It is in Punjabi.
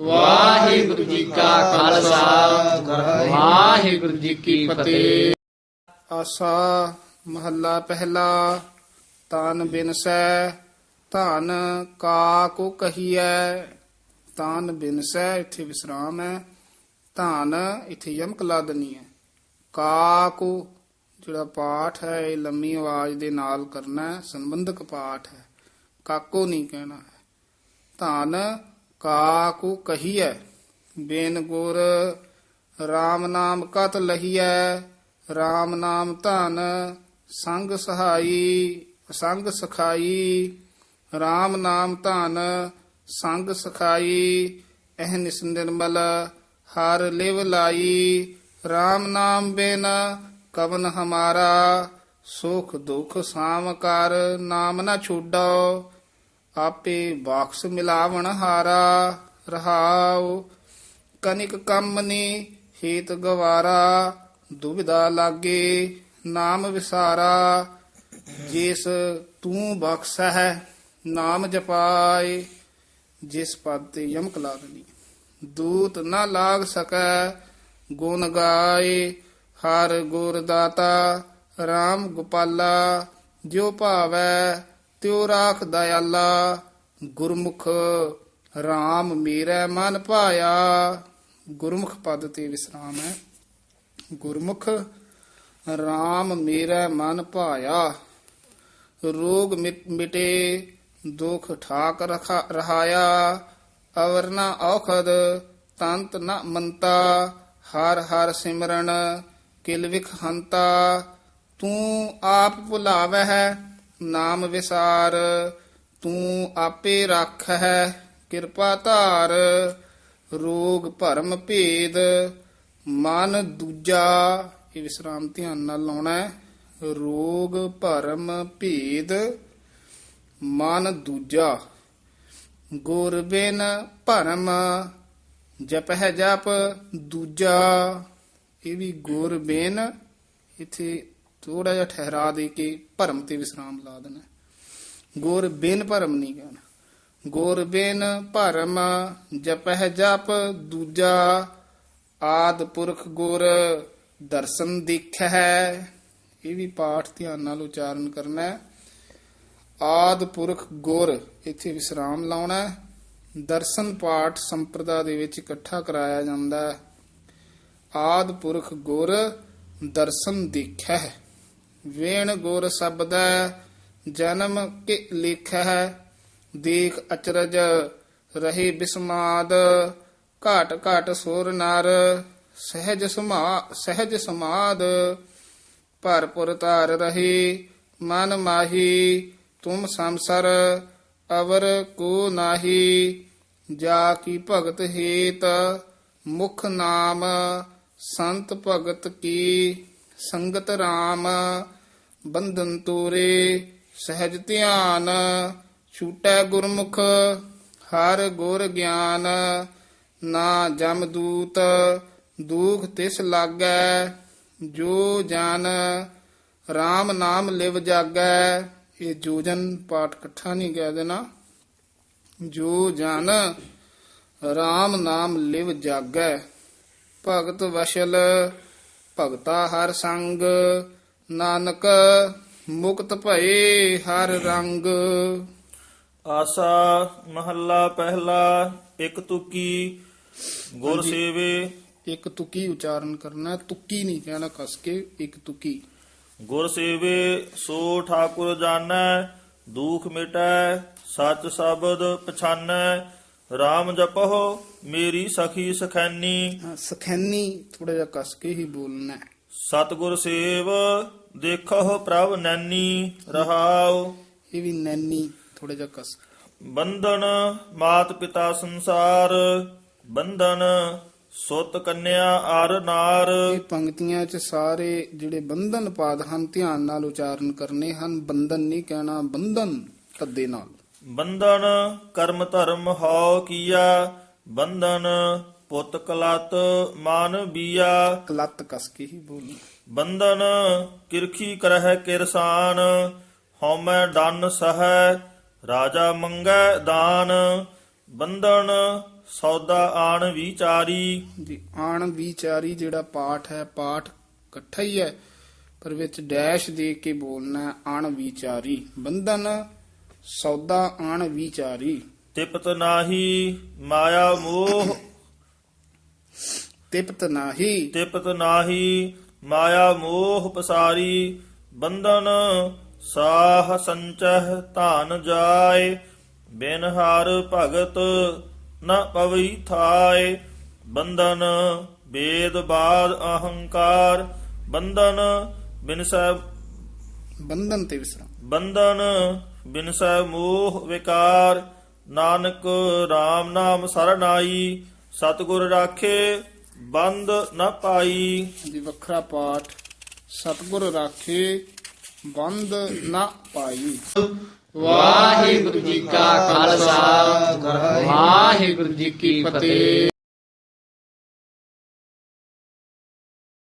ਵਾਹਿਗੁਰੂ ਜੀ ਕਾ ਖਾਲਸਾ। ਵਾਹਿਗੁਰੂ ਜੀ ਕੀ ਫਤਿਹ। ਆਸਾ ਮਹੱਲਾ ਪਹਿਲਾ, ਤਾਨ ਬਿਨਸੈ ਧਨ ਕਾ ਕੋ ਕਹੀਐ। ਤਾਨ ਬਿਨਸੈ ਇੱਥੇ ਵਿਸਰਾਮ ਹੈ, ਧਨ ਇੱਥੇ ਯਮਕ ਲਾਦਨੀ ਹੈ। ਕਾ ਕੋ ਜਿਹੜਾ ਪਾਠ ਹੈ, ਇਹ ਲੰਮੀ ਆਵਾਜ਼ ਦੇ ਨਾਲ ਕਰਨਾ ਹੈ, ਸੰਬੰਧਕ ਪਾਠ ਹੈ। ਕਾਕੋ ਨਹੀਂ ਕਹਿਣਾ ਹੈ। ਧਨ ਕਾਕੂ ਕਹੀਐ, ਬੇਨ ਗੁਰ RAM ਨਾਮ ਕਤ ਲਹੀਐ RAM ਨਾਮ ਧਨ ਸੰਗ ਸਹਾਈ, ਸੰਗ ਸਖਾਈ RAM ਨਾਮ ਧਨ ਸੰਗ ਸਖਾਈ, ਇਹ ਨਿਰਮਲ ਹਰ ਲਿਵ ਲਾਈ RAM ਨਾਮ ਬਿਨ ਕਵਨ ਹਮਾਰਾ, ਸੁਖ ਦੁਖ ਸਾਮ ਕਰ ਨਾਮ ਨਾ ਛੋਡੋ ਆਪੇ ਬਾਖਸ ਮਿਲਾਵਣ ਹਾਰਾ, ਰਹਾਉ। ਕਨਿਕ ਕੰਮਨੀ ਹੇਤ ਗਵਾਰਾ। ਦੁਬਿਦਾ ਲਾਗੇ, ਨਾਮ ਵਿਸਾਰਾ। ਜਿਸ ਤੂੰ ਬਖਸ਼ੈ, ਨਾਮ ਜਪਾਏ। ਜਿਸ ਪਦ ਤੇ ਯਮਕ ਲਾਗਨੀ ਦੂਤ ਨਾ ਲਾਗ ਸਕੈ, ਗੁਣ ਗਾਏ। ਹਰ ਗੁਰ ਦਾਤਾ RAM ਗੋਪਾਲਾ, ਜੋ ਭਾਵੈ ਤਿਉ ਰਾਖ ਦਇਆਲਾ, ਗੁਰਮੁਖ RAM ਮੇਰਾ ਮਨ ਭਾਇਆ। ਗੁਰਮੁਖ ਪਦ ਤੇ ਵਿਸਰਾਮ ਹੈ। ਗੁਰਮੁਖ RAM ਮੇਰਾ ਮਨ ਭਾਇਆ। ਰੋਗ ਮਿਟ- ਮਿਟੇ, ਦੁਖ ਠਾਕ ਰਖਾ, ਰਹਾਇਆ। ਅਵਰ ਨ ਔਖਦ, ਤੰਤ ਨ ਮੰਤਾ। ਹਰ ਹਰ ਸਿਮਰਨ ਕਿਲ ਵਿਖ ਹੰਤਾ ਤੂੰ ਆਪ ਭੁਲਾਵਹਿ ਹੈ ਨਾਮ ਵਿਸਾਰ, ਤੂੰ ਆਪੇ ਰੱਖ ਹੈ ਕਿਰਪਾ ਧਾਰ, ਰੋਗ ਭਰਮ ਭੇਦ, ਮਨ ਦੂਜਾ। ਇਹ ਵਿਸਰਾਮ ਧਿਆਨ ਨਾਲ ਲਾਉਣਾ ਹੈ। ਰੋਗ ਭਰਮ ਭੇਦ, ਮਨ ਦੂਜਾ। ਗੁਰ ਬਿਨ ਭਰਮ ਹੈ ਜਪ ਦੂਜਾ। ਇਹ ਵੀ ਗੁਰ ਬਿਨ, ਇਥੇ ਥੋੜਾ ਜਿਹਾ ਠਹਿਰਾ ਦੇ ਕੇ ਭਰਮ ਤੇ ਵਿਸਰਾਮ ਲਾ ਦੇਣਾ। ਗੁਰ ਬਿਨ ਭਰਮ ਨਹੀਂ ਕਹਿਣਾ। ਗੁਰ ਬਿਨ ਭਰਮ ਜਪਹਿ ਜਪ ਦੂਜਾ ਆਦ ਪੁਰਖ ਗੁਰ ਦਰਸ਼ਨ ਦੇਖੈ ਇਹ ਵੀ ਪਾਠ ਧਿਆਨ ਨਾਲ ਉਚਾਰਨ ਕਰਨਾ ਹੈ। ਆਦ ਪੁਰਖ ਗੁਰ ਇੱਥੇ ਵਿਸਰਾਮ ਲਾਉਣਾ ਹੈ। ਦਰਸ਼ਨ ਪਾਠ ਸੰਪਰਦਾ ਦੇ ਵਿੱਚ ਇਕੱਠਾ ਕਰਾਇਆ ਜਾਂਦਾ ਹੈ। ਆਦ ਪੁਰਖ ਗੁਰ ਦਰਸ਼ਨ ਦੇਖੈ ਵੇਣ ਗੁਰ ਸ਼ਬਦੈ ਜਨਮ ਕਿ ਲਿਖੈ ਦੇਖ ਅਚਰਜ ਰਹੇ ਬਿਸਮਾਦ, ਘਾਟ ਘਾਟ ਸੁਰ ਨਰ, ਸਹਿਜ ਸਮਾ, ਸਹਿਜ ਸਮਾਦ, ਭਰਪੁਰ ਧਾਰ ਰਹੀ, ਮਨ ਮਾਹੀ, ਤੁਮ ਸੰਸਰ, ਅਵਰ ਕੋ ਨਾਹੀ, ਜਾ ਕੀ ਭਗਤ ਹੇਤ, ਮੁਖ ਨਾਮ, ਸੰਤ ਭਗਤ ਕੀ, ਸੰਗਤ RAM ਬੰਧਨ ਤੋਰੇ, ਸਹਿਜ ਧਿਆਨ, ਛੂਟੈ ਗੁਰਮੁਖ, ਹਰ ਗੁਰ ਗਿਆਨ, ਨਾ ਜਮ ਦੂਤ, ਦੂਖ ਤਿਸ ਲਾਗੈ, ਜੋ ਜਨ RAM ਨਾਮ ਲਿਵ ਜਾਗੈ। ਇਹ ਜੋਜਨ ਪਾਠ ਇਕੱਠਾ ਨਹੀਂ ਕਹਿ ਦੇਣਾ। ਜੋ ਜਨ RAM ਨਾਮ ਲਿਵ ਜਾਗੈ। ਭਗਤ ਵਸ਼ਲ, ਭਗਤਾ ਹਰ ਸੰਗ ਨਾਨਕ ਮੁਕਤ ਭਏ ਹਰ ਰੰਗ। ਆਸਾ ਮਹੱਲਾ ਪਹਿਲਾ ਇੱਕ ਤੁਕੀ ਗੁਰ ਸੇਵੇ। ਇੱਕ ਤੁਕੀ ਉਚਾਰਨ ਕਰਨਾ ਤੁਕੀ ਨਹੀਂ ਕਹਿਣਾ ਕਸ ਕੇ ਇੱਕ ਤੁਕੀ। ਗੁਰ ਸੇਵੇ ਸੋ ਠਾਕੁਰ ਜਾਣੈ ਦੁਖ ਮਿਟੈ ਸਚ ਸ਼ਬਦ ਪਛਾਨੈ RAM ਜਪਹੁ ਮੇਰੀ ਸਖੀ ਸਖੈਨੀ। ਹਾਂ, ਸਖੈਨੀ ਥੋੜਾ ਜਿਹਾ ਕਸ ਕੇ ਹੀ ਬੋਲਣਾ। ਹੈ। ਸਤਿਗੁਰ ਸੇਵ ਦੇਖਹੁ ਪ੍ਰਭ ਨੈਨੀ ਰਹਾਉ। ਇਹ ਵੀ ਨੈਨੀ ਥੋੜਾ ਜਿਹਾ ਕਸ। ਬੰਧਨ ਮਾਤ ਪਿਤਾ ਸੰਸਾਰ ਬੰਧਨ ਸੁਤ ਕੰਨਿਆ ਅਰ ਨਾਰ। ਇਹ ਪੰਕਤੀਆਂ 'ਚ ਸਾਰੇ ਜਿਹੜੇ ਬੰਧਨ ਪਾਦ ਹਨ ਧਿਆਨ ਨਾਲ ਉਚਾਰਨ ਕਰਨੇ ਹਨ। ਬੰਧਨ ਨਹੀਂ ਕਹਿਣਾ ਬੰਧਨ ਕੱਦੇ ਨਾਲ। ਬੰਧਨ ਕਰਮ ਧਰਮ ਹਉ ਕੀਆ ਬੰਧਨ ਪੁੱਤ ਕਲਤ ਮਾਨ ਬੀਆ। ਕਲਤ ਕਸ ਕੇ ਹੀ ਬੋਲਣਾ। ਬੰਧਨ ਕਿਰਖੀ ਕਰਹਿ ਕਿਰਸਾਨ ਹਉਮੈ ਡੰਨ ਸਹੈ ਰਾਜਾ ਮੰਗੈ ਦਾਨ। ਬੰਧਨ ਸੌਦਾ ਆਣ ਵਿਚਾਰੀ। ਜੀ ਆਣ ਵਿਚਾਰੀ ਜਿਹੜਾ ਪਾਠ ਹੈ ਪਾਠ ਇਕੱਠਾ ਹੀ ਹੈ ਪਰ ਵਿੱਚ ਡੈਸ਼ ਦੇ ਕੇ ਬੋਲਣਾ ਆਣ ਵਿਚਾਰੀ। ਬੰਧਨ ਸੌਦਾ ਆਣ ਵਿਚਾਰੀ। ਤਿਪਤ ਨਾਹੀ ਮਾਇਆ ਮੋਹ। ਤਿਪਤ ਨਾਹੀ। ਤਿਪਤ ਨਾਹੀ ਮਾਇਆ ਮੋਹ ਪਸਾਰੀ ਬੰਧਨ ਸਾਹ ਸੰਚਹ ਧਨ ਜਾਏ ਬਿਨ ਹਰ ਭਗਤ ਨ ਪਵਈ ਥਾਏ। ਬੰਧਨ ਵੇਦ ਬਾਦ ਅਹੰਕਾਰ ਬੰਧਨ ਬਿਨ ਸਹਿ ਬੰਧਨ ਤੇ ਵਿਸਰਾਮ। ਬੰਧਨ ਬਿਨ ਸਹਿ ਮੋਹ ਵਿਕਾਰ। ਨਾਨਕ RAM ਨਾਮ ਸਰਣਾਈ ਸਤਿਗੁਰ ਰਾਖੇ ਬੰਦ ਨ ਪਾਈ। ਜੀ ਵੱਖਰਾ ਪਾਠ। ਸਤਿਗੁਰ ਰਾਖੇ ਬੰਦ ਨਾ ਪਾਈ। ਵਾਹਿਗੁਰੂ ਜੀ ਕਾ ਖਾਲਸਾ ਵਾਹਿਗੁਰੂ ਜੀ ਕੀ ਫਤਿਹ।